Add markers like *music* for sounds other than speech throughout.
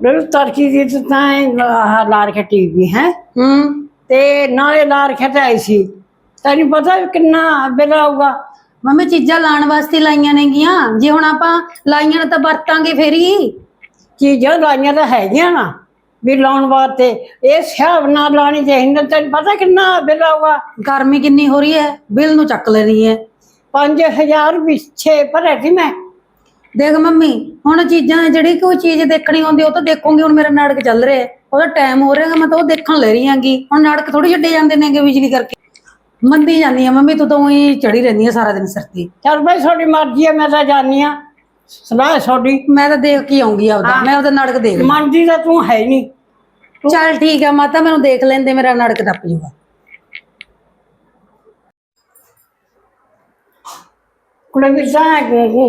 Bill ਤਰਕੀ ਦੀ ਤਾਂ ਤਾਂ ਇਹ ਆਹ ਲਾ ਰੱਖਿਆ ਟੀਵੀ ਹੈ। ਹੂੰ। ਤੇ ਨਾਲੇ ਲਾ ਰੱਖਿਆ ਤੇ ਆਈ ਸੀ। ਤੈਨੂੰ ਪਤਾ ਵੀ ਕਿੰਨਾ ਬਿੱਲ ਆਊਗਾ। ਮੰਮੀ ਚੀਜ਼ਾਂ ਲਾਣ ਵਾਸਤੇ ਲਾਈਆਂ ਨੇਗੀਆਂ। ਜੇ ਹੁਣ ਆਪਾਂ ਲਾਈਆਂ ਨੇ ਤਾਂ ਵਰਤਾਂਗੇ ਫੇਰ ਹੀ। ਚੀਜ਼ਾਂ ਲਾਈਆਂ ਤਾਂ ਹੈਗੀਆਂ ਨਾ ਵੀ ਲਾਉਣ ਵਾਸਤੇ। ਇਹ ਹਿਸਾਬ ਨਾਲ ਲਾਣੀ ਚਾਹੀਦੀ ਤੈਨੂੰ ਪਤਾ ਕਿੰਨਾ ਬਿੱਲ ਆਊਗਾ? ਗਰਮੀ ਕਿੰਨੀ ਹੋ ਰਹੀ ਹੈ। ਬਿੱਲ ਨੂੰ ਚੱਕ ਲੈਣੀ ਹੈ। 5000 ਪਿੱਛੇ ਭਰੇ ਸੀ ਮੈਂ। ਦੇਖ ਮੰਮੀ ਹੁਣ ਚੀਜ਼ਾਂ ਜਿਹੜੀ ਕੋਈ ਚੀਜ਼ ਦੇਖਣੀ ਹੁੰਦੀ ਉਹ ਤਾਂ ਦੇਖੂੰਗੀ ਹੁਣ ਮੇਰਾ ਨਾਟਕ ਚੱਲ ਰਿਹਾ। ਹੈ। ਉਹਦਾ ਟਾਈਮ ਹੋ ਰਿਹਾ ਮੈਂ ਤਾਂ ਉਹ ਦੇਖਣ ਲੈ ਰਹੀ ਆਂਗੀ ਹੁਣ ਨਾਟਕ ਥੋੜੀ ਛੱਡੇ ਜਾਂਦੇ ਨੇਗੇ ਬਿਜਲੀ ਕਰਕੇ। ਮੰਦੀ ਜਾਂਦੀ ਆ ਮੰਮੀ ਤੂੰ ਤਾਂ ਉਹੀ ਚੜੀ ਰਹਿੰਦੀ ਆ ਸਾਰਾ ਦਿਨ ਸਿਰ ਤੇ। ਚੱਲ ਭਾਈ ਤੁਹਾਡੀ ਮਰਜ਼ੀ ਹੈ ਮੈਂ ਤਾਂ ਜਾਣੀ ਆ। ਸਲਾਹ ਤੁਹਾਡੀ। ਮੈਂ ਤਾਂ ਦੇਖ ਕੇ ਆਉਂਗੀ ਆਪਦਾ ਮੈਂ ਉਹਦਾ ਨਾਟਕ ਦੇਖ ਮੰਨਦੀ ਤਾਂ ਤੂੰ ਹੈ ਨਹੀਂ। ਚੱਲ ਠੀਕ ਆ ਮਾਤਾ ਮੈਨੂੰ ਦੇਖ ਲੈਂਦੇ ਮੇਰਾ ਨਾਟਕ ਟੱਪ ਜੂਗਾ। ਕੁੜੇ ਵੀ ਤਾਂ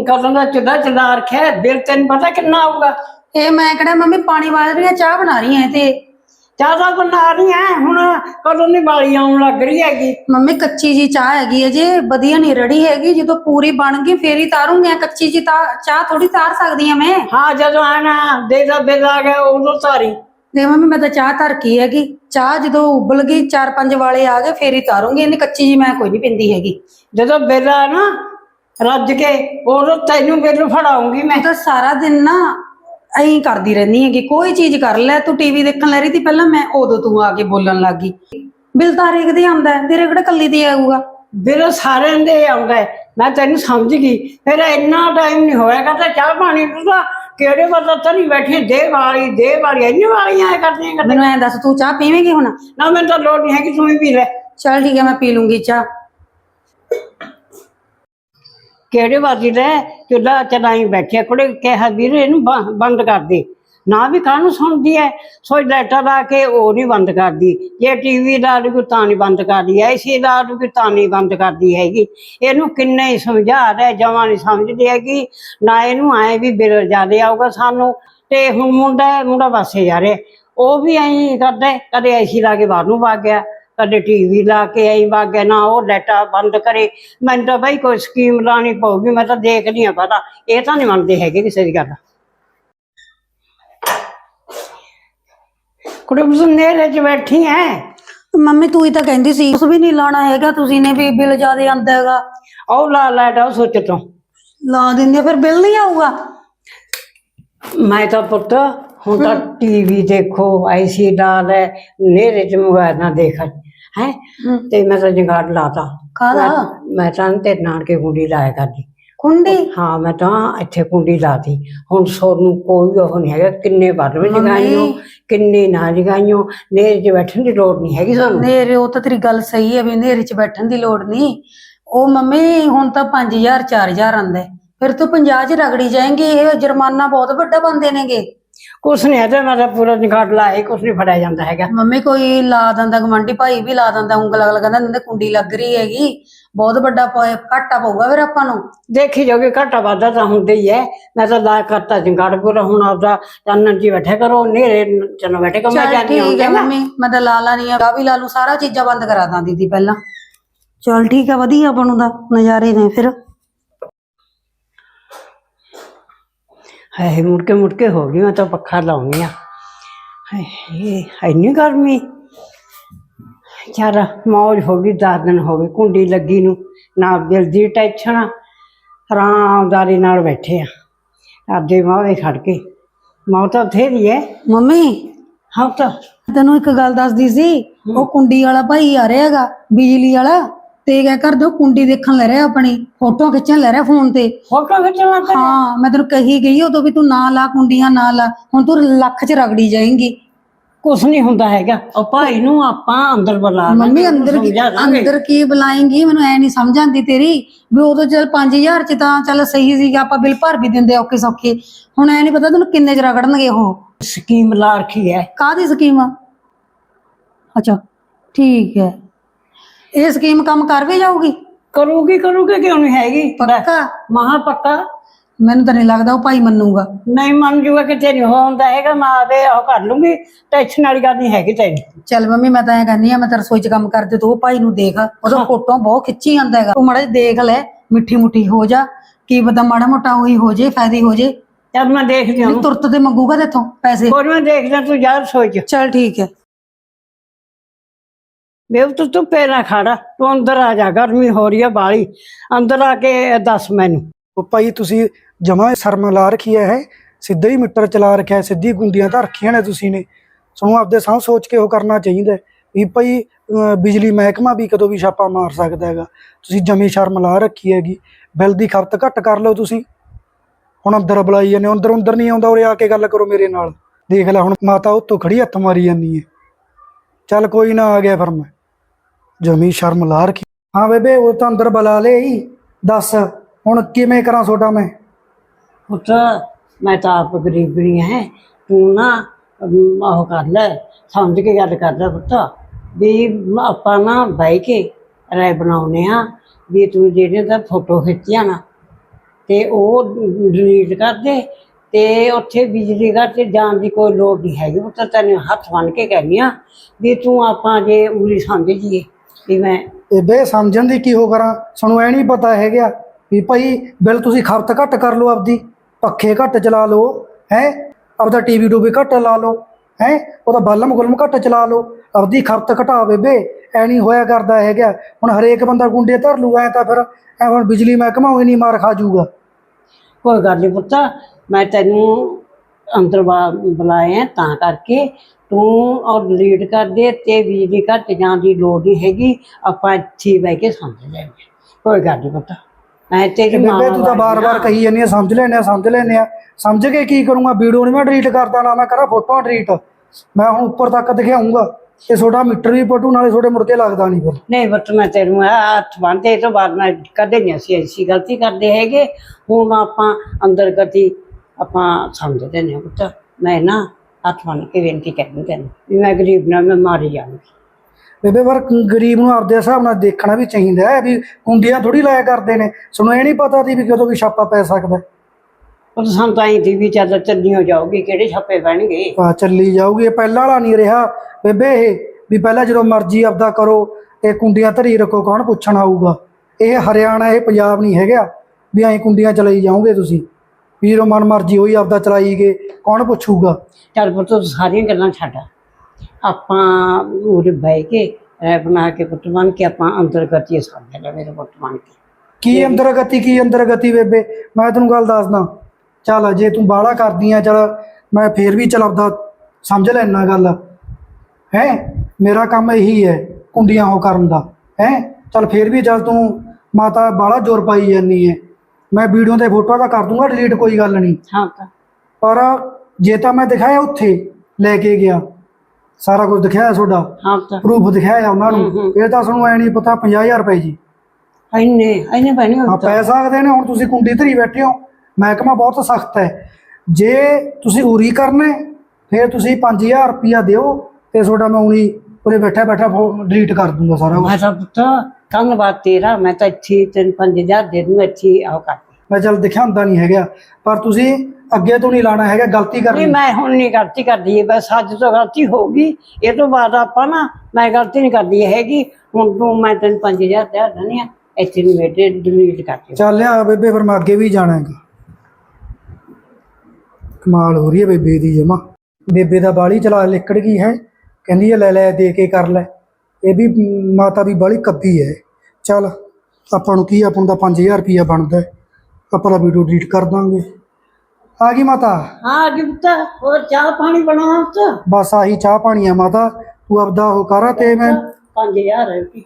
ਕਦੋਂ ਦਾ ਚੁੱਲ੍ਹਾ ਚਲਾ ਰੱਖਿਆ ਹੈ, ਬਿੱਲ ਤੈਨੂੰ ਪਤਾ ਕਿੰਨਾ ਆਊਗਾ? ਇਹ ਮੈਂ ਕਿਹੜਾ ਮੰਮੀ ਪਾਣੀ ਵਾਲ ਰਹੀ ਆ ਚਾਹ ਬਣਾ ਰਹੀ ਆ ਤੇ। ਜ਼ਿਆਦਾ ਬਣਾ ਰਹੀ ਹੈ ਹੁਣ ਕਦੋਂ ਦੀ ਵਾਲੀ ਆਉਣ ਲੱਗ ਰਹੀ ਹੈਗੀ? ਮੰਮੀ ਕੱਚੀ ਜੀ ਚਾਹ ਹੈਗੀ ਅਜੇ ਵਧੀਆ ਨਹੀਂ ਰੜੀ ਹੈਗੀ ਜਦੋਂ ਪੂਰੀ ਬਣ ਗਈ ਫੇਰ ਹੀ ਤਾਰੂੰਗੀ ਕੱਚੀ ਜੀ ਤਾਂ ਚਾਹ ਥੋੜੀ ਤਾਰ ਸਕਦੀ ਆ ਮੈਂ। ਹਾਂ ਜਦੋਂ ਆਣਾ ਦੇ ਦਾ ਬਿੱਲ ਆ ਗਿਆ ਉਦੋਂ ਸਾਰੀ ਦੇਖ ਮੰਮੀ ਮੈਂ ਤਾਂ ਚਾਹ ਧਰ ਕੀ ਹੈਗੀ। ਚਾਹ ਜਦੋਂ ਉਬਲ ਗਈ ਚਾਰ ਪੰਜ ਵਾਲੇ ਆ ਗਏ ਫੇਰ ਹੀ ਤਾਰੂੰਗੀ ਇਹਨੇ ਕੱਚੀ ਜੀ ਮੈਂ ਕੋਈ ਨਹੀਂ ਪਿੰਦੀ ਹੈਗੀ। ਜਦੋਂ ਬਿੱਲ ਆ ਨਾ ਰੱਜ ਕੇ ਉਦੋਂ ਤੈਨੂੰ ਬਿੱਲ ਫੜਾਉਂਗੀ ਮੈਂ। ਮੈਂ ਤਾਂ ਸਾਰਾ ਦਿਨ ਨਾ ਐਂ ਕਰਦੀ ਰਹਿੰਦੀ ਹੈਗੀ ਕੋਈ ਚੀਜ਼ ਕਰ ਲੈ ਤੂੰ ਟੀਵੀ ਦੇਖਣ ਲੈ ਰਹੀ ਸੀ ਪਹਿਲਾਂ ਮੈਂ ਉਦੋਂ ਤੂੰ ਆ ਕੇ ਬੋਲਣ ਲੱਗੀ ਬਿੱਲ ਤਾਂ ਹਰੇਕ ਦੇ ਆਉਂਦਾ ਹੈ, ਤੇਰੇ ਕਿਹੜਾ ਕੱਲੀ ਦੇ ਆਊਗਾ? ਬਿੱਲ ਸਾਰਿਆਂ ਦੇ ਆਉਂਦਾ ਹੈ। ਮੈਂ ਤੈਨੂੰ ਸਮਝ ਗਈ ਫਿਰ ਇੰਨਾ ਟਾਈਮ ਨਹੀਂ ਹੋਏਗਾ ਤਾਂ ਚਾਹ ਪਾਣੀ ਤੂੰ ਤਾਂ ਕਿਹੜੇ ਵੱਲ ਤਰੀ ਬੈਠੀ ਦੇ ਵਾਲੀ ਦੇ ਵਾਲੀ ਇੰਨੀ ਵਾਲੀਆਂ ਐ ਕਰਦੀਆਂ ਮੈਨੂੰ ਐਂ ਦੱਸ ਤੂੰ ਚਾਹ ਪੀਵੇਂਗੀ ਹੁਣ? ਨਾ ਮੈਨੂੰ ਤਾਂ ਲੋੜ ਨਹੀਂ ਹੈ ਕਿ ਤੂੰ ਹੀ ਪੀ ਲੈ। ਚਲ ਠੀਕ ਹੈ ਮੈਂ ਪੀ ਲੂੰਗੀ ਚਾਹ। ਕਿਹੜੇ ਵਾਜੀ ਲੈ ਚੁੱਲ੍ਹਾ ਚਲਾਈ ਬੈਠਿਆ ਕੁੜੇ ਕਿਹਾ ਵੀਰ ਇਹਨੂੰ ਬੰ- ਬੰਦ ਕਰ ਦੇ। ਨਾ ਵੀ ਕਾਹਨੂੰ ਸੁਣਦੀ ਐ? ਸੋਈ ਲੈਟਰ ਲਾ ਕੇ ਉਹ ਨਹੀਂ ਬੰਦ ਕਰਦੀ। ਜੇ ਟੀਵੀ ਲਾ ਲੂ ਤਾਂ ਨਹੀਂ ਬੰਦ ਕਰਦੀ। ਐਸੀ ਲਾ ਲੂ ਤਾਂ ਨਹੀਂ ਬੰਦ ਕਰਦੀ ਹੈਗੀ। ਇਹਨੂੰ ਕਿੰਨੇ ਹੀ ਸਮਝਾ ਰਿਹਾ ਜਮਾਂ ਨਹੀਂ ਸਮਝਦੀ ਹੈਗੀ। ਨਾ ਇਹਨੂੰ ਆਏ ਵੀ ਬਿਲ ਜ਼ਿਆਦੇ ਆਊਗਾ ਸਾਨੂੰ। ਤੇ ਹੁਣ ਮੁੰਡਾ ਮੁੰਡਾ ਪਾਸੇ ਜਾ ਰਿਹਾ। ਉਹ ਵੀ ਐਂ ਕਰਦਾ ਹੈ, ਕਦੇ ਐਸੀ ਲਾ ਕੇ ਬਾਹਰ ਨੂੰ ਵਗ ਗਿਆ। ਕਦੇ ਟੀਵੀ ਲਾ ਕੇ ਐਂ ਵਗ ਨਾ ਉਹ ਲੈਟਾ ਬੰਦ ਕਰੇ। ਮੈਨੂੰ ਤਾਂ ਬਈ ਕੋਈ ਸਕੀਮ ਲਾਣੀ ਪਊਗੀ ਮੈਂ ਤਾਂ ਦੇਖਦੀ ਆ ਪਤਾ। ਇਹ ਤਾਂ ਨਹੀਂ ਮੰਨਦੇ ਹੈਗੇ ਕਿਸੇ ਦੀ ਗੱਲ। ਕੁੜੇ ਉਸ ਨੇਰੇ 'ਚ ਬੈਠੀ ਐ। ਮੰਮੀ ਤੂੰ ਹੀ ਤਾਂ ਕਹਿੰਦੀ ਸੀ ਉਸ ਵੀ ਨਹੀਂ ਲਾਣਾ ਹੈਗਾ ਤੁਸੀਂ ਨੇ ਵੀ ਬਿੱਲ ਜ਼ਿਆਦਾ ਆਂਦਾ ਹੈਗਾ। ਉਹ ਲਾ ਲੈਟਾ ਉਹ ਸੋਚ ਤੋਂ। ਲਾ ਦਿੰਦੇ ਆ, ਫਿਰ ਬਿੱਲ ਨਹੀਂ ਆਊਗਾ। ਮੈਂ ਤਾਂ ਪੁੱਤ ਹੁਣ ਤਾਂ ਟੀਵੀ ਦੇਖੋ ਐਸੀ ਲਾ ਲੈ ਨੇਰੇ 'ਚ ਮੋਬਾਈਲ ਨਾ ਦੇਖ। ਹੈ? ਤੇ ਮੈਂ ਤਾਂ ਜੰਗਾੜ ਲਾਤਾ। ਕਾਹਦਾ? ਮੈਂ- ਤਾਂ ਤੇ ਨਾਨਕੇ ਕੁੰਡੀ ਲਾਇਆ ਕਰਦੀ। ਕੁੰਡੀ? ਹਾਂ ਮੈਂ ਤਾਂ ਇੱਥੇ ਕੁੰਡੀ ਲਾਤੀ। ਹੁਣ ਸੋਨੂੰ ਕੋਈ ਉਹ ਨਹੀਂ ਹੈਗਾ। ਕਿੰਨੇ ਵੱਧ ਵਿੱਚ ਜਗਾਈਓ ਕਿੰਨੇ ਨਾ ਜਗਾਈਓ। ਨੇਰੇ 'ਚ ਬੈਠਣ ਦੀ ਲੋੜ ਨਹੀਂ ਹੈਗੀ ਸਾਨੂੰ। ਨੇਰੇ ਉਹ ਤਾਂ ਤੇਰੀ ਗੱਲ ਸਹੀ ਹੈ ਵੀ ਨੇਰੇ 'ਚ ਬੈਠਣ ਦੀ ਲੋੜ ਨਹੀਂ ਉਹ ਮੰਮੀ ਹੁਣ ਤਾਂ 5000 4000 ਆਂਦਾ। ਫਿਰ ਤੂੰ 50 'ਚ ਰਗੜੀ ਜਾਏਂਗੀ। ਇਹ ਜੁਰਮਾਨਾ ਬਹੁਤ ਵੱਡਾ ਪਾਉਂਦੇ ਨੇਗੇ। ਕੁਛ ਨਹੀਂ ਹੈ ਤੇ ਮੈਂ ਤਾਂ ਪੂਰਾ ਜੰਗਾੜ ਲਾਇਆ ਕੁਛ ਨਹੀਂ ਫੜਿਆ ਜਾਂਦਾ ਹੈਗਾ। ਮੰਮੀ ਕੋਈ ਲਾ ਦਿੰਦਾ ਗਵੰਡੀ ਭਾਈ ਵੀ ਲਾ ਦਿੰਦਾ ਉਂਗਲ ਅਗਲਾ ਕਹਿੰਦਾ ਕਹਿੰਦਾ ਕੁੰਡੀ ਲੱਗ ਰਹੀ ਹੈਗੀ। ਬਹੁਤ ਵੱਡਾ ਪ- ਘਾਟਾ ਪਊਗਾ ਫਿਰ ਆਪਾਂ ਨੂੰ। ਦੇਖੀ ਜਾਓਗੇ ਘਾਟਾ ਵਾਧਾ ਤਾਂ ਹੁੰਦਾ ਹੀ ਹੈ। ਮੈਂ ਤਾਂ ਲਾ ਕਰਤਾ ਜੰਗਾੜ ਪੂਰਾ ਹੁਣ ਆਪਦਾ ਚਾਨਣ ਜੀ ਬੈਠੇ ਕਰੋ ਨੇਰੇ ਚ ਨਾ ਬੈਠੇ ਕਰੋ ਮੈਂ ਚੱਲ ਜਾਣੀ ਠੀਕ ਹੈ ਮੰਮੀ ਮੈਂ ਤਾਂ ਲਾ ਲਾ ਨਹੀਂ ਆ ਵੀ ਲਾ ਲੂ ਸਾਰਾ ਚੀਜ਼ਾਂ ਬੰਦ ਕਰਾ ਦਾਂ ਦੀਦੀ ਪਹਿਲਾਂ। ਚਲ ਠੀਕ ਹੈ ਵਧੀਆ ਬਣੂਦਾ ਨਜ਼ਾਰੇ ਨੇ ਫਿਰ। ਹਾਏ ਮੁੜ ਕੇ ਮੁੜ ਕੇ ਹੋ ਗਈ ਮੈਂ ਤਾਂ ਪੱਖਾ ਲਾਉਣੀ ਆ। ਹਾਏ ਇੰਨੀ ਗਰਮੀ। ਯਾਰ ਮੌਜ ਹੋ ਗਈ ਦਸ ਦਿਨ ਹੋ ਗਏ ਕੁੰਡੀ ਲੱਗੀ ਨੂੰ ਨਾ ਦਿਲ ਦੀ ਟੈਨਸ਼ਨ ਆਰਾਮਦਾਰੀ ਨਾਲ ਬੈਠੇ ਆ। ਆਪਦੇ ਮਾਵੇ ਖੜ ਕੇ। ਮਾਂ ਤਾਂ ਬਥੇਰੀ ਹੈ ਮੰਮੀ ਹਾਂ ਤਾਂ। ਤੈਨੂੰ ਇੱਕ ਗੱਲ ਦੱਸਦੀ ਸੀ ਉਹ ਕੁੰਡੀ ਵਾਲਾ ਭਾਈ ਆ ਰਿਹਾ ਹੈਗਾ ਬਿਜਲੀ ਵਾਲਾ। ਤੇ ਕਿਆ ਕਰਦੇ ਉਹ ਕੁੰਡੀ ਦੇਖਣ ਲੈ ਰਿਹਾ ਆਪਣੀ ਫੋਟੋ ਖਿੱਚਣ ਲੈ ਰਿਹਾ ਫੋਨ ਤੇ। ਫੋਟੋ ਖਿੱਚਣਾ ਤੇ ਹਾਂ ਮੈਂ ਤੈਨੂੰ ਕਹੀ ਗਈ ਉਦੋਂ ਵੀ ਤੂੰ ਨਾ ਲਾ ਕੁੰਡੀਆਂ ਨਾ ਲਾ। ਹੁਣ ਤੂੰ ਲੱਖ ਚ ਰਗੜੀ ਜਾਏਂਗੀ। ਕੁਛ ਨਹੀਂ ਹੁੰਦਾ ਹੈਗਾ। ਉਹ ਭਾਈ ਨੂੰ ਆਪਾਂ ਅੰਦਰ ਬੁਲਾ ਲਾਂਗੇ, ਮੰਮੀ ਉਹਨੂੰ ਅੰਦਰ ਕੀ ਸਮਝਾ ਦਾਂਗੇ। ਅੰਦਰ ਕੀ ਬੁਲਾਏਂਗੀ ਮੈਨੂੰ ਐ ਨਹੀਂ ਸਮਝ ਆਂਦੀ ਤੇਰੀ। ਵੀ ਉਦੋਂ ਚੱਲ 5000 ਚ ਤਾਂ ਚੱਲ ਸਹੀ ਸੀਗਾ ਆਪਾਂ ਬਿੱਲ ਭਰ ਵੀ ਦਿੰਦੇ ਔਖੇ ਸੌਖੇ। ਹੁਣ ਐ ਨਹੀਂ ਪਤਾ ਤੈਨੂੰ ਕਿੰਨੇ ਚ ਰਗੜਨਗੇ ਉਹ। ਸਕੀਮ ਲਾ ਰੱਖੀ ਹੈ। ਕਾਹਦੀ ਸਕੀਮ? ਆ ਅੱਛਾ ਠੀਕ ਹੈ। ਇਹ ਸਕੀਮ ਕੰਮ ਕਰ ਵੀ ਜਾਊਗੀ? ਕਰੂਗੀ ਕਰੂਗੀ ਕਿਉਂ ਨਹੀਂ ਹੈਗੀ? ਪੱਕਾ? ਮਹਾ ਪੱਕਾ। ਮੈਨੂੰ ਤਾਂ ਨਹੀਂ ਲੱਗਦਾ ਉਹ ਭਾਈ ਮੰਨੂਗਾ। ਨਹੀਂ ਮੰਨ ਜੂਗਾ ਕਿ ਤੇਰੀ ਹੁੰਦਾ ਹੈਗਾ ਮੈਂ ਆਦੇ ਉਹ ਕਰ ਲੂੰਗੀ ਟੈਨਸ਼ਨ ਵਾਲੀ ਗੱਲ ਨਹੀਂ ਹੈਗੀ ਤੈਨੂੰ ਚੱਲ ਮੰਮੀ ਮੈਂ ਤਾਂ ਐ ਕਹਿੰਦੀ ਆ ਮੈਂ ਤਾਂ ਰਸੋਈ 'ਚ ਕੰਮ ਕਰਦੇ ਤੂੰ ਉਹ ਭਾਈ ਨੂੰ ਦੇਖ। ਉਹਦਾ ਫੋਟੋ ਬਹੁਤ ਖਿੱਚੀ ਜਾਂਦਾ ਹੈਗਾ। ਤੂੰ ਮਾੜਾ ਦੇਖ ਲੈ ਮਿੱਠੀ ਮੁੱਠੀ ਹੋ ਜਾ ਕੀ ਪਤਾ ਮਾੜਾ ਮੋਟਾ ਉਹੀ ਹੋ ਜੇ ਫਾਇਦੇ ਹੋ ਜੇ। ਚੱਲ ਮੈਂ ਦੇਖਦੀ ਹਾਂ। ਨਹੀਂ ਤੁਰਤ ਤੇ ਮੰਗੂਗਾ ਤੇਥੋਂ ਪੈਸੇ। ਹੋਰ ਮੈਂ ਦੇਖਦਾ ਤੂੰ ਜਾ ਰਸੋਈ ਚ। ਚਲ ਠੀਕ ਹੈ। ਬੇਵ ਤੂੰ ਤੂੰ ਪੇਰਾ ਖਾੜਾ ਤੂੰ ਅੰਦਰ ਆ ਜਾ ਗਰਮੀ ਹੋ ਰਹੀ ਹੈ ਬਾਲੀ। ਅੰਦਰ ਆ ਕੇ ਦੱਸ ਮੈਨੂੰ। ਉਹ ਭਾਈ ਤੁਸੀਂ ਜਮਾ ਸ਼ਰਮ ਲਾ ਰੱਖੀ ਹੈ? ਸਿੱਧਾ ਹੀ ਮੀਟਰ ਚਲਾ ਰੱਖਿਆ ਹੈ, ਸਿੱਧੀ ਗੁੰਡੀਆਂ ਤਾਂ ਰੱਖੀਆਂ ਨੇ ਤੁਸੀਂ ਨੇ। ਤੁਹਾਨੂੰ ਆਪਦੇ ਸਾਹ ਸੋਚ ਕੇ ਉਹ ਕਰਨਾ ਚਾਹੀਦਾ ਹੈ। ਵੀ ਭਾਈ ਅਹ ਬਿਜਲੀ ਮਹਿਕਮਾ ਵੀ ਕਦੋਂ ਵੀ ਛਾਪਾ ਮਾਰ ਸਕਦਾ ਹੈਗਾ। ਤੁਸੀਂ ਜਮੀ ਸ਼ਰਮ ਲਾ ਰੱਖੀ ਹੈਗੀ। ਬਿੱਲ ਦੀ ਖਪਤ ਘੱਟ ਕਰ ਲਓ ਤੁਸੀਂ। ਹੁਣ ਅੰਦਰ ਬੁਲਾਈ ਜਾਂਦੇ ਹੋ, ਅੰਦਰ ਅੰਦਰ ਨਹੀਂ ਆਉਂਦਾ ਉਰੇ ਆ ਕੇ ਗੱਲ ਕਰੋ ਮੇਰੇ ਨਾਲ। ਦੇਖ ਲੈ ਹੁਣ ਮਾਤਾ ਉੱਤੋਂ ਖੜੀ ਹੱਥ ਮਾਰੀ ਜਾਂਦੀ ਹੈ ਚੱਲ ਕੋਈ ਨਾ ਆ ਗਿਆ ਫਿਰ ਮੈਂ। ਜਮੀ ਸ਼ਰਮ ਲਾ ਰੱਖੀ ਹਾਂ ਬੇਬੇ ਉਹ ਤਾਂ ਅੰਦਰ ਬੁਲਾ ਲਈ ਦੱਸ ਹੁਣ ਕਿਵੇਂ ਕਰਾਂ ਤੁਹਾਡਾ ਮੈਂ? ਪੁੱਤ ਮੈਂ ਤਾਂ ਆਪ ਗਰੀਬਣੀ ਹੈ ਤੂੰ ਨਾ ਅਮ, ਉਹ ਕਰ ਲੈ ਸਮਝ ਕੇ ਗੱਲ ਕਰ ਲੈ ਪੁੱਤ। ਵੀ ਆਪਾਂ ਨਾ ਬਹਿ ਕੇ ਰਾਏ ਬਣਾਉਨੇ ਆ ਵੀ ਤੂੰ ਜਿਹੜੇ ਦਾ ਫੋਟੋ ਖਿੱਚਿਆ ਨਾ ਤੇ ਉਹ ਡਿਲੀਟ ਕਰ ਦੇ ਤੇ ਉੱਥੇ ਬਿਜਲੀ ਘਰ ਤੇ ਜਾਣ ਦੀ ਕੋਈ ਲੋੜ ਨਹੀਂ ਹੈਗੀ। ਪੁੱਤ ਤੈਨੂੰ ਹੱਥ ਬੰਨ ਕੇ ਕਹਿੰਦੀ ਆ ਵੀ ਤੂੰ ਆਪਾਂ ਜੇ ਉਂਗਲੀ ਸਮਝ ਜੀਏ ਵੀ ਮੈਂ ਇਹ ਬੇ ਸਮਝਣ ਦੀ ਕੀ ਹੋ ਕਰਾਂ? ਸਾਨੂੰ ਐ ਨਹੀਂ ਪਤਾ ਹੈਗਾ ਵੀ ਭਾਈ ਬਿੱਲ ਤੁਸੀਂ ਖਪਤ ਘੱਟ ਕਰ ਲਓ ਆਪਦੀ ਪੱਖੇ ਘੱਟ ਚਲਾ ਲਓ ਹੈ? ਆਪਦਾ ਟੀਵੀ ਟੂਵੀ ਘੱਟ ਲਾ ਲਓ ਹੈ? ਉਹਦਾ ਬਲਮ ਗੁਲਮ ਘੱਟ ਚਲਾ ਲਓ ਆਪਦੀ ਖਪਤ ਘਟਾ ਬੇਬੇ ਐ ਨਹੀਂ ਹੋਇਆ ਕਰਦਾ ਹੈਗਾ। ਹੁਣ ਹਰੇਕ ਬੰਦਾ ਗੁੰਡੇ ਧਰ ਲੂ ਐ ਤਾਂ ਫਿਰ ਐ ਹੁਣ ਬਿਜਲੀ ਮਹਿਕਮਾ ਹੋਈ ਨਹੀਂ ਮਾਰ ਖਾ ਜਾਊਗਾ ਕੋਈ ਗੱਲ ਨਹੀਂ ਪੁੱਤ ਮੈਂ ਤੈਨੂੰ ਅੰਦਰ ਬੁਲਾਇਆ ਤਾਂ ਕਰਕੇ ਤੂੰ ਔਰ ਡਿਲੀਟ ਕਰ ਦੇ ਤੇ ਬਿਜਲੀ ਤੇ ਜਾਣ ਦੀ ਲੋੜ ਨਹੀਂ ਹੈਗੀ ਆਪਾਂ ਇੱਥੇ ਬਹਿ ਕੇ ਸਮਝ ਲੈਂਦੇ ਕੋਈ ਗੱਲ ਨਹੀਂ ਪੁੱਤ ਮੈਂ ਤੇ ਤੇਰੀ ਮਾਂ ਬੇਬੇ ਤੂੰ ਤਾਂ ਬਾਰ-ਬਾਰ ਕਹੀ ਜਾਂਦੀ ਆ ਸਮਝ ਆ ਸਮਝ ਲੈਨੇ ਆ। ਸਮਝ ਕੇ ਕੀ ਕਰੂੰਗਾ ਵੀਡੀਓ ਨਹੀਂ ਮੈਂ ਡਿਲੀਟ ਕਰਦਾ ਨਾ ਮੈਂ ਕਰਾਂ ਫੋਟੋਆਂ ਡਿਲੀਟ ਮੈਂ ਹੁਣ ਉੱਪਰ ਤੱਕ ਦਿਖਾਉਂਗਾ ਤੇ ਤੁਹਾਡਾ ਮੀਟਰ ਵੀ ਪਟੂ ਨਾਲੇ ਤੁਹਾਡੇ ਮੁੜ ਕੇ ਲੱਗਦਾ ਨਹੀਂ ਫਿਰ। ਨਹੀਂ ਪੁੱਤ ਮੈਂ ਤੈਨੂੰ ਹੱਥ ਬੰਨ੍ਹਦੇ ਇਹ ਤੋਂ ਬਾਅਦ ਮੈਂ ਕਦੇ ਨਹੀਂ ਅਸੀਂ ਐਸੀ ਗਲਤੀ ਕਰਦੇ ਹੈਗੇ। ਹੁਣ ਆਪਾਂ ਅੰਦਰ ਗਤੀ ਆਪਾਂ ਸਮਝਦੇ ਨੇ ਪੁੱਤ ਮੈਂ ਨਾ ਹੱਥ ਬੰਨ ਕੇ ਬੇਨਤੀ ਕਰਨੀ ਤੈਨੂੰ ਵੀ ਮੈਂ ਗਰੀਬ ਨਾਲ ਮੈਂ ਮਾਰੀ ਜਾਵਾਂਗੀ ਬੇਬੇ ਪਰ ਗਰੀਬ ਨੂੰ ਆਪਦੇ ਹਿਸਾਬ ਨਾਲ ਦੇਖਣਾ ਵੀ ਚਾਹੀਦਾ ਹੈ ਵੀ ਕੁੰਡੀਆਂ ਥੋੜੀ ਲਾਇਆ ਕਰਦੇ ਨੇ। ਸਾਨੂੰ ਇਹ ਨਹੀਂ ਪਤਾ ਸੀ ਵੀ ਕਦੋਂ ਵੀ ਛਾਪਾ ਪੈ ਸਕਦਾ। ਹੈ। ਉਹ ਤਾਂ ਸਾਨੂੰ ਤਾਂ ਹੀ ਦੀ ਵੀ ਚੱਲ ਚੱਲੀ ਹੋ ਜਾਊਗੀ ਕਿਹੜੇ ਛਾਪੇ ਪੈਣਗੇ? ਆ ਚੱਲੀ ਜਾਊਗੀ ਇਹ ਪਹਿਲਾਂ ਵਾਲਾ ਨਹੀਂ ਰਿਹਾ। ਬੇਬੇ ਇਹ ਵੀ ਪਹਿਲਾਂ ਜਦੋਂ ਮਰਜ਼ੀ ਆਪਦਾ ਕਰੋ ਇਹ ਕੁੰਡੀਆਂ ਧਰੀ ਰੱਖੋ ਕੌਣ ਪੁੱਛਣ ਆਊਗਾ? ਇਹ ਹਰਿਆਣਾ ਇਹ ਪੰਜਾਬ ਨਹੀਂ ਹੈਗਾ। ਵੀ ਐਂ ਕੁੰਡੀਆਂ ਚਲਾਈ ਜਾਓਗੇ ਤੁਸੀਂ। ਵੀ ਜਦੋਂ ਮਨ ਮਰਜ਼ੀ ਹੋਈ ਆਪਦਾ ਚਲਾਈ ਗਏ ਕੌਣ ਪੁੱਛੂਗਾ? ਚੱਲ ਪੁੱਤ ਤੂੰ ਸਾਰੀਆਂ ਗੱਲਾਂ ਛੱਡ। ਆਪਾਂ ਉਰੇ ਬਹਿ ਕੇ ਰਹਿ ਬਣਾ ਕੇ ਪੁੱਤ ਬਣ ਕੇ ਆਪਾਂ ਅੰਦਰ ਗਤੀ ਸਮਝ ਲੈ ਮੇਰੇ ਪੁੱਤ ਬਣ ਕੇ। ਕੀ ਅੰਦਰ ਗਤੀ ਕੀ ਅੰਦਰ ਗਤੀ ਬੇਬੇ? ਮੈਂ ਤੈਨੂੰ ਗੱਲ ਦੱਸਦਾ। ਚੱਲ ਜੇ ਤੂੰ ਬਾਹਲਾ ਕਰਦੀ ਆ ਚੱਲ ਮੈਂ ਫੇਰ ਵੀ ਚੱਲ ਆਪਦਾ ਸਮਝ ਲੈਣਾ ਗੱਲ। ਹੈ? ਮੇਰਾ ਕੰਮ ਇਹੀ ਹੈ ਕੁੰਡੀਆਂ ਹੋ ਕਰਨ ਦਾ। ਹੈ? ਚੱਲ ਫੇਰ ਵੀ ਚੱਲ ਤੂੰ ਮਾਤਾ ਬਾਹਲਾ ਜ਼ੋਰ ਪਾਈ ਜਾਂਦੀ ਹੈ। ਮੈਂ ਵੀਡੀਓ ਤੇ ਫੋਟੋ ਤਾਂ ਕਰ ਦੂੰਗਾ ਡਿਲੀਟ ਕੋਈ ਗੱਲ ਨਹੀਂ। ਹਾਂ ਤਾਂ। ਪਰ ਜੇ ਤਾਂ ਮੈਂ ਦਿਖਾਇਆ ਉੱਥੇ ਲੈ ਕੇ ਗਿਆ। ਸਾਰਾ ਕੁਝ ਦਿਖਾਇਆ ਤੁਹਾਡਾ। ਹਾਂ ਤਾਂ। ਪ੍ਰੂਫ ਦਿਖਾਇਆ ਉਹਨਾਂ ਨੂੰ। ਇਹ ਤਾਂ ਸਾਨੂੰ ਐ ਨਹੀਂ ਪਤਾ 50000 ਰੁਪਏ ਜੀ। ਇੰਨੇ ਇੰਨੇ ਬਣੀ ਹਾਂ ਪੈ ਸਕਦੇ ਨੇ ਹੁਣ ਤੁਸੀਂ ਕੁੰਡੀ ਧਰੀ ਬੈਠੇ ਹੋ। ਮਹਿਕਮਾ ਬਹੁਤ ਸਖਤ ਹੈ। ਜੇ ਤੁਸੀਂ ਉਰੀ ਕਰਨਾ ਫਿਰ ਤੁਸੀਂ 5000 ਰੁਪਇਆ ਦਿਓ ਤੇ ਤੁਹਾਡਾ ਮੈਂ ਉਨੀ ਉਰੇ ਬੈਠਾ ਬੈਠਾ ਡਿਲੀਟ ਕਰ ਦੂੰਗਾ ਸਾਰਾ। ਮੈਂ ਤਾਂ ਪੁੱਤ ਧੰਨਵਾਦ ਤੇਰਾ ਮੈਂ ਤਾਂ ਇੱਥੇ ਤਿੰਨ ਪੰਜ ਹਜ਼ਾਰ ਦੇ ਦੂੰ ਇੱਥੇ ਹੀ ਆਓ ਕਰ ਮੈਂ ਚੱਲ ਦਿਖਾਉਂਦਾ ਨਹੀਂ ਹੈਗਾ ਪਰ ਤੁਸੀਂ ਅੱਗੇ ਤੋਂ ਨਹੀਂ ਲਾਣਾ ਹੈਗਾ ਗਲਤੀ ਨਹੀਂ ਕਰਨੀ ਮੈਂ ਹੁਣ ਨਹੀਂ ਗਲਤੀ ਕਰਦੀ ਬਸ ਅੱਜ ਤੋਂ ਗਲਤੀ ਹੋ ਗਈ ਇਹ ਤੋਂ ਬਾਅਦ ਆਪਾਂ ਨਾ ਮੈਂ ਗਲਤੀ ਨਹੀਂ ਕਰਦੀ ਹੈਗੀ ਹੁਣ ਤੂੰ ਮੈਂ ਤੈਨੂੰ 5000 ਦੇ ਦਿੰਦੀ ਆ ਇੱਥੇ ਨੂੰ ਮੇਰੇ ਡਿਲੀਟ ਕਰ ਦੇ ਚੱਲ ਆ ਬੇਬੇ ਫਿਰ ਮੈਂ ਅੱਗੇ ਵੀ ਜਾਣਾ ਹੈਗਾ। ਕਮਾਲ ਹੋ ਰਹੀ ਹੈ ਬੇਬੇ ਦੀ ਜਮਾ। ਬੇਬੇ ਦਾ ਬਾਲੀ ਚਲਾ ਲਿਕੜ ਗਈ ਹੈ ਕਹਿੰਦੀ ਹੈ ਲੈ ਲੈ ਦੇ ਕੇ ਕਰ ਲੈ। ਇਹ ਵੀ ਮਾਤਾ ਵੀ ਬਾਲੀ ਕੱਬੀ ਹੈ। ਚੱਲ ਆਪਾਂ ਨੂੰ ਕੀ ਆਪਾਂ ਨੂੰ ਤਾਂ 5000 ਰੁਪਇਆ ਬਣਦਾ। ਆਪਾਂ ਦਾ ਵੀਡੀਓ ਡਿਲੀਟ ਕਰ ਦਾਂਗੇ। ਆ ਗਈ ਮਾਤਾ। ਹਾਂ ਜੀ ਪੁੱਤ। ਹੋਰ ਚਾਹ ਪਾਣੀ ਬਣਾਉਂ ਪੁੱਤ? ਬਸ ਆਹੀ ਚਾਹ ਪਾਣੀ ਆ ਮਾਤਾ। ਤੂੰ ਆਪਦਾ ਉਹ ਕਰ ਤੇ ਮੈਂ 5000 ਹੈ ਕਿ?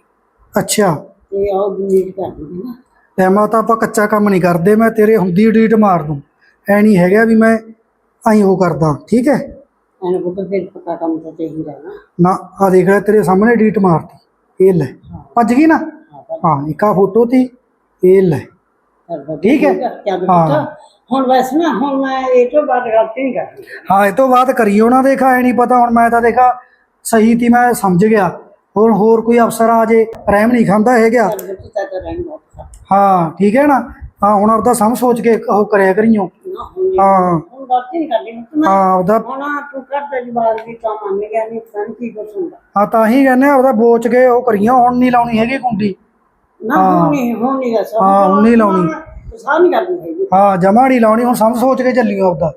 ਅੱਛਾ। ਤੇ ਆਓ ਡਿਲੀਟ ਕਰ ਦੂੰਗੀ ਨਾ ਤੇ ਮਾਤਾ ਆਪਾਂ ਕੱਚਾ ਕੰਮ ਨਹੀਂ ਕਰਦੇ। ਮੈਂ ਤੇਰੇ ਹੁੰਦੀ ਡਿਲੀਟ ਮਾਰ ਦੂੰ। ਐ ਨਹੀਂ ਹੈਗਾ ਵੀ ਮੈਂ ਐਂ ਉਹ ਕਰਦਾ। ਠੀਕ ਹੈ? ਐਨ ਪੁੱਤ ਫਿਰ ਪੱਕਾ ਕੰਮ ਤਾਂ ਚਾਹੀਦਾ ਨਾ ਨਾ ਆ ਦੇਖ ਲੈ ਤੇਰੇ ਸਾਹਮਣੇ ਡਿਲੀਟ ਮਾਰਤੀ। ਇਹ ਲੈ। ਭੱਜ ਗਈ ਨਾ? ਹਾਂ ਇੱਕ ਫੋਟੋ ਤੀ ਇਹ ਲੈ। ਠੀਕ ਹੈ। ਹਾਂ। ਹੁਣ ਬਸ ਨਾ ਹੁਣ ਮੈਂ ਇਹ ਤੋਂ ਬਾਅਦ ਗਲਤੀ ਨਹੀਂ ਕਰਦੀ ਹਾਂ ਇਹ ਤੋਂ ਬਾਅਦ ਕਰੀਓ ਨਾ ਦੇਖਾ ਐ ਨਹੀਂ ਪਤਾ ਹੁਣ ਮੈਂ ਤਾਂ ਦੇਖਾ ਸਹੀ ਤੀ ਮੈਂ ਸਮਝ ਗਿਆ। ਹੁਣ ਹੋਰ ਕੋਈ ਅਫਸਰ ਆ ਜੇ ਰਹਿਮ ਨਹੀਂ ਖਾਂਦਾ ਬਹੁਤ ਖਾ ਹਾਂ ਠੀਕ ਹੈ ਨਾ? ਹਾਂ ਹੁਣ ਆਪਦਾ ਸਮਝ ਸੋਚ ਕੇ ਉਹ ਕਰਿਆ ਕਰੀਓ। ਹਾਂ। ਗਲਤੀ ਨਹੀਂ ਮੈਂ ਹਾਂ ਆਪਦਾ ਹੁਣ ਆਹ ਤੂੰ ਕਰਦਾ ਜਵਾਬ ਵੀ ਤਾਂ ਮੰਨ ਗਿਆ ਨਹੀਂ ਪਤਾ ਨੀ ਕੀ ਕੁਛ ਹੁੰਦਾ। ਹਾਂ ਤਾਂ ਹੀ ਕਹਿੰਦੇ ਆ, ਆਪਦਾ ਬੋਚ ਕੇ ਉਹ ਕਰੀਓ ਹੁਣ ਨਹੀਂ ਲਾਉਣੀ ਹੈਗੀ ਕੁੰਡੀ। ਨਾ ਹੁਣ ਨਹੀਂ ਹੁਣ ਨਹੀਂ ਦੱਸ। ਹਾਂ, ਹੁਣ ਨਹੀਂ ਲਾਉਣੀ। ਸਾਹ ਨਹੀਂ ਕਰਦੀ ਹੈਗੀ। ਹਾਂ ਜਮਾ ਨਹੀਂ ਲਾਉਣੀ ਹੁਣ ਸਮਝ ਸੋਚ ਕੇ ਚੱਲੀਓ ਆਪਦਾ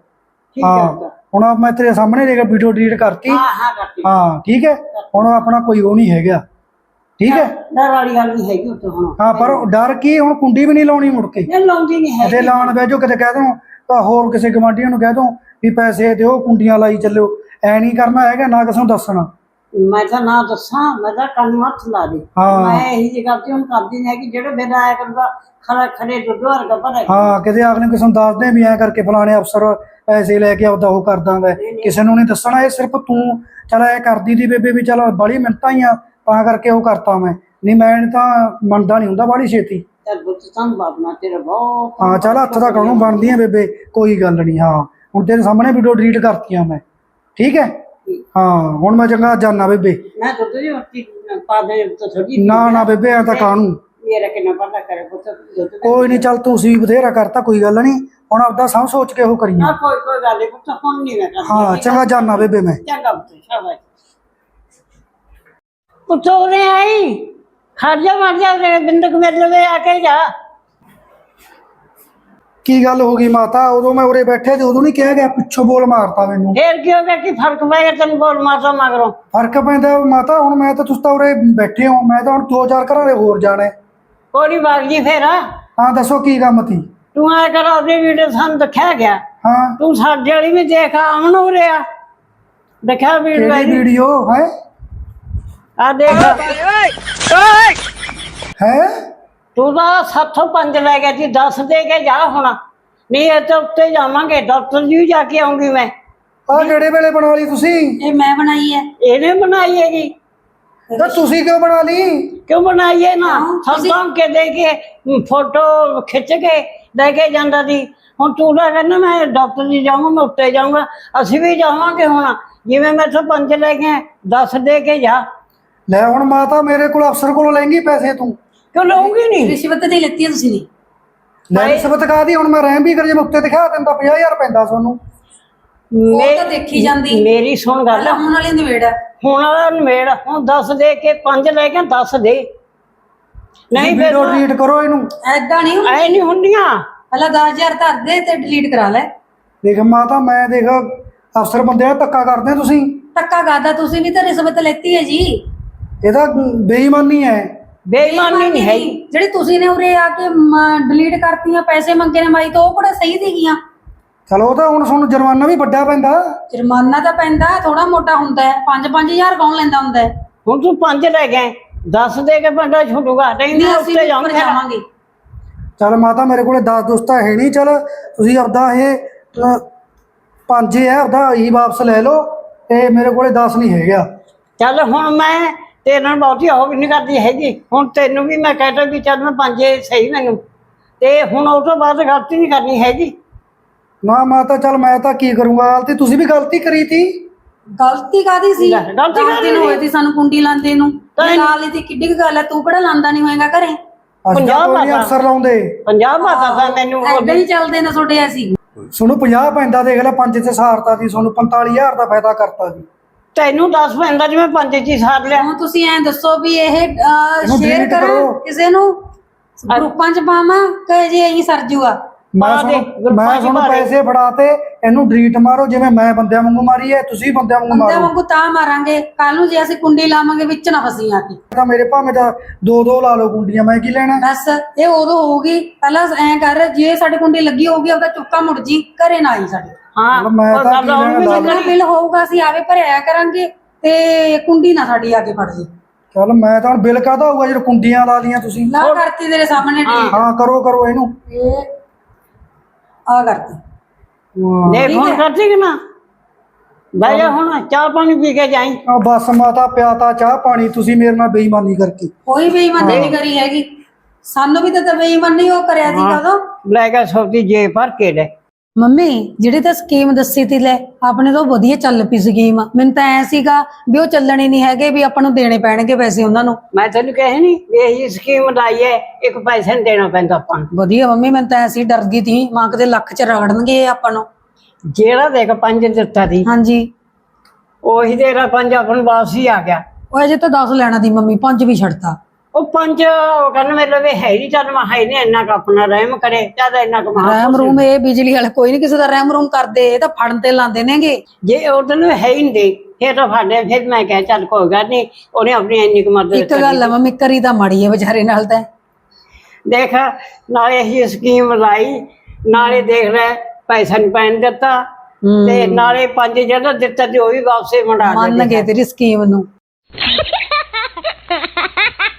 ਠੀਕ ਹੈ ਹਾਂ ਤਾਂ। ਹੁਣ ਆਹ ਮੈਂ ਤੇਰੇ ਸਾਹਮਣੇ ਦੇਖ ਵੀਡੀਓ ਡਿਲੀਟ ਕਰਤੀ। ਹਾਂ ਹਾਂ ਕਰਤੀ। ਹਾਂ ਠੀਕ ਹੈ? ਹੁਣ ਆਪਣਾ ਕੋਈ ਉਹ ਨਹੀਂ ਹੈਗਾ। ਠੀਕ ਹੈ? ਡਰ ਵਾਲੀ ਗੱਲ ਨਹੀਂ ਹੈਗੀ ਉੱਥੇ ਹੁਣ। ਹਾਂ ਪਰ ਡਰ ਕੀ ਹੁਣ ਕੁੰਡੀ ਵੀ ਨਹੀਂ ਲਾਉਣੀ ਮੁੜ ਕੇ। ਲਾਉਂਦੀ ਨਹੀਂ ਲਾਣ ਬੈਜੋ ਕਿਤੇ ਕਹਿ ਦੋ ਤਾਂ ਹੋਰ ਕਿਸੇ ਗਵਾਂਢੀਆਂ ਨੂੰ ਕਹਿ ਦੋ ਵੀ ਪੈਸੇ ਦਿਓ ਕੁੰਡੀਆਂ ਲਾਈ ਚੱਲਿਓ। ਐ ਨਹੀਂ ਕਰਨਾ ਹੈਗਾ ਨਾ ਕਿਸੇ ਨੂੰ ਦੱਸਣਾ। ਮੈਂ ਤਾਂ ਨਾ ਦੱਸਾਂ ਮੈਂ ਤਾਂ ਕੰਨ ਹੱਥ ਲਾ ਦੇ। ਹਾਂ। ਮੈਂ ਇਹੀ ਜਿਹੀ ਕਰਦੀ ਹੁਣ ਕਰਦੀ ਨਹੀਂ ਹੈਗੀ ਜਿਹੜੇ ਮੇਰਾ ਆਇਆ ਕਰੂਗਾ ਖੜਾ ਖੜੇ ਦੁੱਧ ਵਰਗਾ ਭਰੇ ਹਾਂ ਕਿਤੇ ਅਗਲੇ ਕਿਸੇ ਨੂੰ ਦੱਸਦੇ ਵੀ ਐ ਕਰਕੇ ਫਲਾਣੇ ਅਫਸਰ ਪੈਸੇ ਲੈ ਕੇ ਆਪਦਾ ਉਹ ਕਰ ਦਾਂਗਾ। ਕਿਸੇ ਨੂੰ ਨਹੀਂ ਦੱਸਣਾ ਇਹ ਸਿਰਫ ਤੂੰ ਚਲ ਐ ਕਰਦੀ ਦੀ ਬੇਬੇ ਵੀ ਚਲ ਬੜੀ ਮਿੰਟਾਂ ਹੀ ਆ ਤਾਂ ਕਰਕੇ ਉਹ ਕਰਤਾ ਮੈਂ। ਨਹੀਂ ਮੈਂ ਤਾਂ ਮੰਨਦਾ ਨਹੀਂ ਹੁੰਦਾ ਬੜੀ ਛੇਤੀ। ਚੱਲ ਬੁੱਤ ਧੰਨਵਾਦ ਮੈਂ ਤੇਰਾ ਬਹੁਤ ਹਾਂ ਚੱਲ ਹੱਥ ਦਾ ਕਾਹਨੂੰ ਬਣਦੀਆਂ ਬੇਬੇ ਕੋਈ ਗੱਲ ਨਹੀਂ ਹਾਂ। ਹੁਣ ਤੇਰੇ ਸਾਹਮਣੇ ਵੀਡੀਓ ਡਿਲੀਟ ਕਰਤੀਆਂ ਮੈਂ। ਠੀਕ ਹੈ? ਹਾਂ ਹੁਣ ਮੈਂ ਚੰਗਾ ਜਾਨਾ ਬੇਬੇ। ਮੈਂ ਦੁੱਧ ਦੀ ਰੋਟੀ ਪਾ ਦੇ ਤਾਂ ਥੋੜੀ ਨਾ ਨਾ ਬੇਬੇ ਐ ਤਾਂ ਕਾਹਨੂੰ? ਮੇਰਾ ਕਿੰਨਾ ਪਤਾ ਕਰੇ ਪੁੱਤ। ਕੋਈ ਨਹੀਂ ਚੱਲ ਤੂੰ ਸੀ ਬਥੇਰਾ ਕਰਤਾ ਕੋਈ ਗੱਲ ਨਹੀਂ। ਹੁਣ ਆਪਦਾ ਸਭ ਸੋਚ ਕੇ ਉਹ ਕਰੀਏ। ਨਾ ਕੋਈ ਕੋਈ ਗੱਲ ਨਹੀਂ ਪੁੱਤ ਹੁਣ ਨਹੀਂ ਮੈਂ ਕਰਦੀ। ਹਾਂ ਚੰਗਾ ਜਾਨਾ ਬੇਬੇ ਮੈਂ। ਚੰਗਾ ਪੁੱਤ ਸ਼ਾਬਾਸ਼। ਪੁੱਤ ਉਰੇ ਆਈ। ਖਰਜਾ ਮਰ ਜਾ ਰੇ ਬਿੰਦਕ ਮੇਰੇ ਲਵੇ ਆ ਕੇ ਜਾ। ਕੀ ਗੱਲ ਹੋ ਗਈ ਮਾਤਾ? ਉਦੋਂ ਮੈਂ ਉਰੇ ਬੈਠੇ ਤੇ ਉਦੋਂ ਨਹੀਂ ਕਿਹਾ ਗਿਆ ਪਿੱਛੋਂ ਬੋਲ ਮਾਰਤਾ ਮੈਨੂੰ। ਫੇਰ ਕੀ ਹੋ ਗਿਆ ਕੀ ਫ਼ਰਕ ਪੈ ਗਿਆ ਤੈਨੂੰ ਬੋਲ ਮਾਰਦਾ ਮਗਰੋਂ? ਫ਼ਰਕ ਪੈਂਦਾ ਮਾਤਾ ਹੁਣ ਮੈਂ ਤਾਂ ਤੁਸੀਂ ਤਾਂ ਉਰੇ ਬੈਠੇ ਹੋ। ਮੈਂ ਤਾਂ ਹੁਣ ਦੋ ਚਾਰ ਘਰਾਂ ਦੇ ਹੋਰ ਜਾਣਾ। ਕੋਈ ਬਾਗ ਜੀ ਫੇਰ। ਹਾਂ ਦੱਸੋ ਕੀ ਕੰਮ ਤੀ ਤੂੰ ਆ ਕਰ ਆਪਣੀ ਵੀਡੀਓ ਸਾਨੂੰ ਦਿਖਾਇਆ ਗਿਆ। ਹਾਂ। ਤੂੰ ਸਾਡੇ ਵਾਲੀ ਵੀ ਦੇਖ ਆਮਨ ਹੋ ਰਿਹਾ ਵੀਡੀਓ ਕਿਹੜੀ ਵੀਡੀਓ ਹੈ? ਆ ਦੇਖ। ਹੈ? ਤੂੰ ਤਾਂ ਸਾਥੋਂ ਪੰਜ ਲੈ ਗਿਆ ਜੀ 10 ਦੇ ਕੇ ਜਾ ਹੁਣ। ਨਹੀਂ ਇਹ ਤਾਂ ਉੱਤੇ ਜਾਵਾਂਗੇ ਡਾਕਟਰ ਜੀ ਵੀ ਜਾ ਕੇ ਆਉਂਗੀ ਮੈਂ। ਆ ਜਿਹੜੇ ਵੇਲੇ ਬਣਾ ਲਈ ਤੁਸੀਂ? ਇਹ ਮੈਂ ਬਣਾਈ ਹੈ। ਇਹਨੇ ਬਣਾਈ ਹੈਗੀ ਤਾਂ ਤੁਸੀਂ ਕਿਉਂ ਬਣਾ ਲਈ? ਕਿਉਂ ਬਣਾਈ ਹੈ ਨਾ ਸਾਥੋਂ ਕੇ ਦੇ ਕੇ ਫੋਟੋ ਖਿੱਚ ਕੇ ਲੈ ਕੇ ਜਾਂਦਾ ਸੀ। ਹੁਣ ਤੂੰ ਤਾਂ ਕਹਿੰਦਾ ਮੈਂ ਡਾਕਟਰ ਜੀ ਜਾਊਂਗਾ ਮੈਂ ਉੱਤੇ ਜਾਊਂਗਾ। ਅਸੀਂ ਵੀ ਜਾਵਾਂਗੇ ਹੁਣ। ਜਿਵੇਂ ਮੈਂ ਤੋਂ ਪੰਜ ਲੈ ਕੇ 10 ਦੇ ਕੇ ਜਾ। ਲੈ ਹੁਣ ਮਾਤਾ ਮੇਰੇ ਕੋਲ ਅਫਸਰ ਕੋਲੋਂ ਲੈਂਗੀ ਪੈਸੇ ਤੂੰ। ਕਿਉਂ ਲਊਂਗੀ ਨਹੀਂ? ਰਿਸ਼ਵਤ ਤੇ ਲੈਤੀ ਹੈ ਤੁਸੀਂ ਨੇ ਲੈ ਰਿਸ਼ਵਤ ਕਾਦੀ ਹੁਣ ਮੈਂ ਰਹਿਮ ਵੀ ਕਰ ਜੇ ਮੈਂ ਉੱਤੇ ਦਿਖਾ ਦਿੰਦਾ 50000 ਪੈਂਦਾ ਤੁਹਾਨੂੰ ਉਹ ਤਾਂ ਦੇਖੀ ਜਾਂਦੀ। ਮੇਰੀ ਸੁਣ ਗੱਲ। ਪਹਿਲਾਂ ਹੁਣ ਵਾਲੀ ਨਿਬੇੜ ਹੈ ਹੁਣ ਵਾਲਾ ਨਵੇੜ ਹੁਣ 10 ਦੇ ਕੇ 5 ਲੈ ਕੇ 10 ਦੇ। ਨਹੀਂ ਫਿਰ ਵੀਡੀਓ ਡਿਲੀਟ ਕਰੋ ਇਹਨੂੰ। ਐਦਾਂ ਨਹੀਂ ਐ ਨਹੀਂ ਹੁੰਦੀਆਂ। ਪਹਿਲਾਂ 10000 ਧਰ ਦੇ ਤੇ ਡਿਲੀਟ ਕਰਾ ਲੈ। ਦੇਖ ਮਾਤਾ ਮੈਂ ਦੇਖ ਅਫਸਰ ਬੰਦੇ ਨਾਲ ਧੱਕਾ ਕਰਦੇ ਆ ਤੁਸੀਂ। ਤੁਸੀਂ ਵੀ ਤਾਂ ਰਿਸ਼ਵਤ ਲੈਤੀ ਹੈ ਜੀ। ਇਹ ਤਾਂ ਬੇਈਮਾਨੀ ਹੈ। ਬੇਈਮਾਨੀ ਨਹੀਂ ਹੈਗੀ। ਜਿਹੜੀ ਤੁਸੀਂ ਨੇ ਉਰੇ ਆ ਕੇ ਡਿਲੀਟ ਕਰਤੀਆਂ ਪੈਸੇ ਮੰਗੇ ਨੇ ਮਾਈ ਤੋਂ ਉਹ ਕਿਹੜਾ ਸਹੀ ਸੀਗੀਆਂ? ਚਲੋ ਉਹ ਤਾਂ ਹੁਣ ਤੁਹਾਨੂੰ ਜੁਰਮਾਨਾ ਵੀ ਵੱਡਾ ਪੈਂਦਾ। ਜੁਰਮਾਨਾ ਤਾਂ ਪੈਂਦਾ ਥੋੜਾ ਮੋਟਾ ਹੁੰਦਾ ਹੈ। 5-5000 ਕੌਣ ਲੈਂਦਾ ਹੁੰਦਾ ਹੈ? ਹੁਣ ਤੂੰ 5 ਲੈ ਗਏ 10 ਦੇ ਕੇ ਬੰਦਾ ਛੁੱਟੂਗਾ ਨਹੀਂ ਨਹੀਂ ਉੱਤੇ ਜਾਵਾਂਗਾ। ਚਲ ਮਾਤਾ ਮੇਰੇ ਕੋਲੇ 10 ਦੋਸਤਾਂ ਹੈ ਨਹੀਂ। ਚਲ ਤੁਸੀਂ ਆਪਦਾ ਇਹ ਪੰਜ ਹੈ ਆਪਦਾ ਹੀ ਵਾਪਸ ਲੈ ਲਓ। ਤੇ ਮੇਰੇ ਕੋਲੇ 10 ਨਹੀਂ ਹੈਗਾ। ਚੱਲ ਹੁਣ ਮੈਂ ਤੇਰੇ ਨਾਲ ਬਹੁਤੀ ਹੋ ਵੀ ਨਹੀਂ ਕਰਦੀ ਹੈਗੀ। ਹੁਣ ਤੈਨੂੰ ਵੀ ਮੈਂ ਕਹਿੰਦਾ ਵੀ ਚੱਲ ਮੈਂ ਪੰਜੇ ਸਹੀ ਮੈਨੂੰ। ਤੇ ਹੁਣ ਉਹ ਤੋਂ ਬਾਅਦ ਗਲਤੀ ਨਹੀਂ ਕਰਨੀ ਹੈਗੀ। ਨਾ ਮਾਤਾ ਚਲ ਮੈਂ ਤਾਂ ਕੀ ਕਰੂੰਗਾ? ਗਲਤੀ ਤੁਸੀਂ ਵੀ ਗਲਤੀ ਕਰੀ ਤੀ? ਗਲਤੀ ਕਾਦੀ ਸੀ? ਲੈ, ਗਲਤੀ ਕਾਹਦੀ ਦਿਨ ਹੋਏ ਸੀ? ਸਾਨੂੰ ਕੁੰਡੀ ਲਾਂਦੇ ਨੂੰ। ਤਾਂ ਲਾ ਲਈ ਤੀ ਕਿੱਡੀ ਕੁ ਗੱਲ ਹੈ? ਤੂੰ ਕਿਹੜਾ ਲਾਂਦਾ ਨਹੀਂ ਹੋਏਗਾ ਘਰੇ? ਅਸੀਂ ਤਾਂ ਪੰਜਾਹ ਕੋਈ ਨਹੀਂ ਮਾਤਾ। ਅਫਸਰ ਲਾਉਂਦੇ। 50 ਮਾਤਾ ਤਾਂ ਮੈਨੂੰ ਐਦਾਂ ਹੀ ਚੱਲਦੇ ਨੇ ਤੁਹਾਡੇ ਐਸੀ ਤੁਹਾਨੂੰ 50 ਪੈਂਦਾ ਦੇਖ ਲੈ ਪੰਜ ਤੇ ਸਾਰਤਾ ਸੀ ਤੁਹਾਨੂੰ 45000 ਦਾ ਫਾਇਦਾ ਕਰਤਾ ਸੀ ਤੈਨੂੰ 10 ਪੈਂਦਾ ਜਿਵੇਂ ਪੰਜ ਚੀ ਸਾਰ ਲਿਆ। ਹੁਣ ਤੁਸੀਂ ਐਂ ਦੱਸੋ ਵੀ ਇਹ ਇਹਨੂੰ ਸ਼ੇਅਰ delete ਕਰਾਂ ਕਰੋ। ਕਿਸੇ ਨੂੰ। ਗਰੁੱਪਾਂ 'ਚ ਪਾਵਾਂ ਕਿ ਜੇ ਐਂ ਸਰ ਜੂਗਾ? ਮੈਂ ਪਾ ਦੇ, ਤੁਹਾਨੂੰ ਗਰੁੱਪਾਂ ਮੈਂ ਤੁਹਾਨੂੰ ਦੇ। ਪੈਸੇ ਫੜਾਤੇ ਇਹਨੂੰ ਡਿਲੀਟ ਮਾਰੋ ਜਿਵੇਂ ਮੈਂ ਬੰਦਿਆਂ ਵਾਂਗੂ ਮਾਰੀ ਹੈ ਤੁਸੀਂ ਬੰਦਿਆਂ ਵਾਂਗੂ ਬੰਦੇ ਮਾਰੋ। ਵਾਂਗੂ ਤਾਂ ਮਾਰਾਂਗੇ। ਕੱਲ ਨੂੰ ਜੇ ਅਸੀਂ ਕੁੰਡੀ ਲਾਵਾਂਗੇ ਵਿੱਚ ਨਾ ਫਸੀ ਆ ਕੇ ਤਾਂ ਮੇਰੇ ਭਾਵੇਂ ਤਾਂ ਦੋ ਦੋ ਲਾ ਲਓ ਗੁੰਡੀਆਂ ਮੈਂ ਕੀ ਲੈਣਾ? ਬਸ ਇਹ ਉਦੋਂ ਹੋਊਗੀ। ਪਹਿਲਾਂ ਐਂ ਕਰ ਜੇ ਸਾਡੇ ਕੁੰਡੀ ਲੱਗੀ ਹੋਊਗੀ ਉਹਦਾ ਚੁੱਕਾ ਮੁੜ ਜੀ ਘਰੇ ਨਾ ਆਈ ਸਾਡੇ। ਹਾਂ ਮਤਲਬ ਮੈਂ ਉਹ ਤਾਂ ਕੀ ਲੈਣਾ ਜਿੰਨਾ ਬਿੱਲ ਹੋਊਗਾ ਅਸੀਂ ਆਵੇ ਭਰਿਆ ਕਰਾਂਗੇ ਤੇ ਕੁੰਡੀ ਨਾ ਸਾਡੀ ਆ ਕੇ ਫੜ ਜੀ। ਚਲ ਮੈਂ ਤਾਂ ਹੁਣ ਬਿੱਲ ਕਾਹਦਾ ਹੋਊਗਾ ਜਦੋਂ ਕੁੰਡੀਆਂ ਲਾ ਲੀਆਂ ਤੁਸੀਂ? ਲਾ ਕਰਤੀ ਤੇਰੇ ਸਾਹਮਣੇ delete। ਹਾਂ ਕਰੋ ਕਰੋ ਇਹਨੂੰ। ਇਹ ਆ ਕਰਤੀ। ਹਾਂ। ਦੇਖ ਹੁਣ ਕਰਦੀ ਕਿ ਨਾ ਬਹਿ ਜਾ ਹੁਣ ਚਾਹ ਪਾਣੀ ਪੀ ਕੇ ਜਾਈ। ਆ ਬਸ ਮਾਤਾ ਪਿਆਤਾ ਚਾਹ ਪਾਣੀ ਤੁਸੀਂ ਮੇਰੇ ਨਾਲ ਬੇਈਮਾਨੀ ਕਰਕੇ। ਕੋਈ ਬੇਈਮਾਨੀ ਨਹੀਂ ਕਰੀ ਹੈਗੀ। ਸਾਨੂੰ ਵੀ ਤਾਂ ਬੇਈਮਾਨੀ ਉਹ ਕਰਿਆ ਸੀ ਕਦੋਂ? ਲੈ ਕੇ ਸੋਤੀ ਜੇ ਭਰ ਕੇ ਲੈ। ਮੰਮੀ ਜਿਹੜੀ ਤਾਂ ਸਕੀਮ ਦੱਸੀ ਤੀ ਲੈ ਆਪਣੇ ਤੋਂ ਵਧੀਆ ਚੱਲ ਪਈ ਸਕੀਮ ਮੈਨੂੰ ਤਾਂ ਐ ਸੀਗਾ ਵੀ ਉਹ ਚੱਲਣੇ ਨਹੀਂ ਹੈਗੇ ਵੀ ਆਪਾਂ ਨੂੰ ਦੇਣੇ ਪੈਣਗੇ ਪੈਸੇ ਉਹਨਾਂ ਨੂੰ। ਮੈਂ ਤੈਨੂੰ ਕਹੇ ਨਹੀਂ ਵੀ ਇਹ ਸਕੀਮ ਲਾਈ ਹੈ ਇੱਕ ਪੈਸੇ ਨਹੀਂ ਦੇਣਾ ਪੈਂਦਾ ਆਪਾਂ ਨੂੰ। ਵਧੀਆ ਮੰਮੀ ਮੈਨੂੰ ਤਾਂ ਐਸੀ ਡਰ ਗਈ ਤੀ ਮਾਂ ਕਿਤੇ ਲੱਖ ਚ ਰਗੜਨਗੇ ਇਹ ਆਪਾਂ ਨੂੰ। ਜਿਹੜਾ ਦੇਖ ਪੰਜ ਦਿੱਤਾ ਦੀ ਹਾਂਜੀ। ਉਹੀ ਤੇਰਾ ਪੰਜ ਆਪਣ ਵਾਪਸ ਹੀ ਆ ਗਿਆ। ਉਹ ਅਜੇ ਤਾਂ 10 ਲੈਣਾ ਦੀ ਮੰਮੀ ਪੰਜ ਵੀ ਛੱਡਤਾ। ਉਹ ਪੰਜ ਉਹ ਕਹਿੰਦੇ ਮੇਰੇ ਵੀ ਹੈ ਨਹੀਂ ਚੱਲ ਮੈਂ ਹੈ ਨਹੀਂ ਇੰਨਾ ਕੁ ਆਪਣਾ ਰਹਿਮ ਕਰੇ ਚੱਲ ਇੰਨਾ ਕੁ ਮਹਾ ਰੈਮ ਰੂਮ ਇਹ ਬਿਜਲੀ ਵਾਲੇ ਕੋਈ ਨਹੀਂ ਕਿਸੇ ਦਾ ਰੈਮ ਰੂਮ ਕਰਦੇ ਇਹ ਤਾਂ ਫੜਨ ਤੇ ਲਾਉਂਦੇ ਨੇਗੇ। ਜੇ ਉਹਦੇ ਨੂੰ ਹੈ ਹੀ ਨਹੀਂ ਦੇ ਫਿਰ ਤਾਂ ਫਾੜੇ ਫਿਰ ਮੈਂ ਕਿਹਾ ਚੱਲ ਕੋਈ ਗੱਲ ਨਹੀਂ ਉਹਨੇ ਆਪਣੀ ਇੰਨੀ ਕੁ ਮਦਦ ਇੱਕ ਗੱਲ ਆ ਮੰਮੀ ਕਰੀ ਤਾਂ ਮਾੜੀ ਹੈ ਵਿਚਾਰੇ ਨਾਲ ਤਾਂ। ਦੇਖ ਨਾਲੇ ਇਹ ਸਕੀਮ ਲਾਈ ਨਾਲੇ ਦੇਖ ਲੈ ਪੈਸਾ ਨਹੀਂ ਪੈਣ ਦਿੱਤਾ ਹੂੰ। ਤੇ ਨਾਲੇ ਪੰਜ ਜਿਹੜਾ ਦਿੱਤਾ ਤੇ ਉਹ ਵੀ ਵਾਪਸੇ ਮੰਡਾ ਦੇ ਮੰਨ ਗਏ ਤੇਰੀ ਸਕੀਮ ਨੂੰ। *laughs*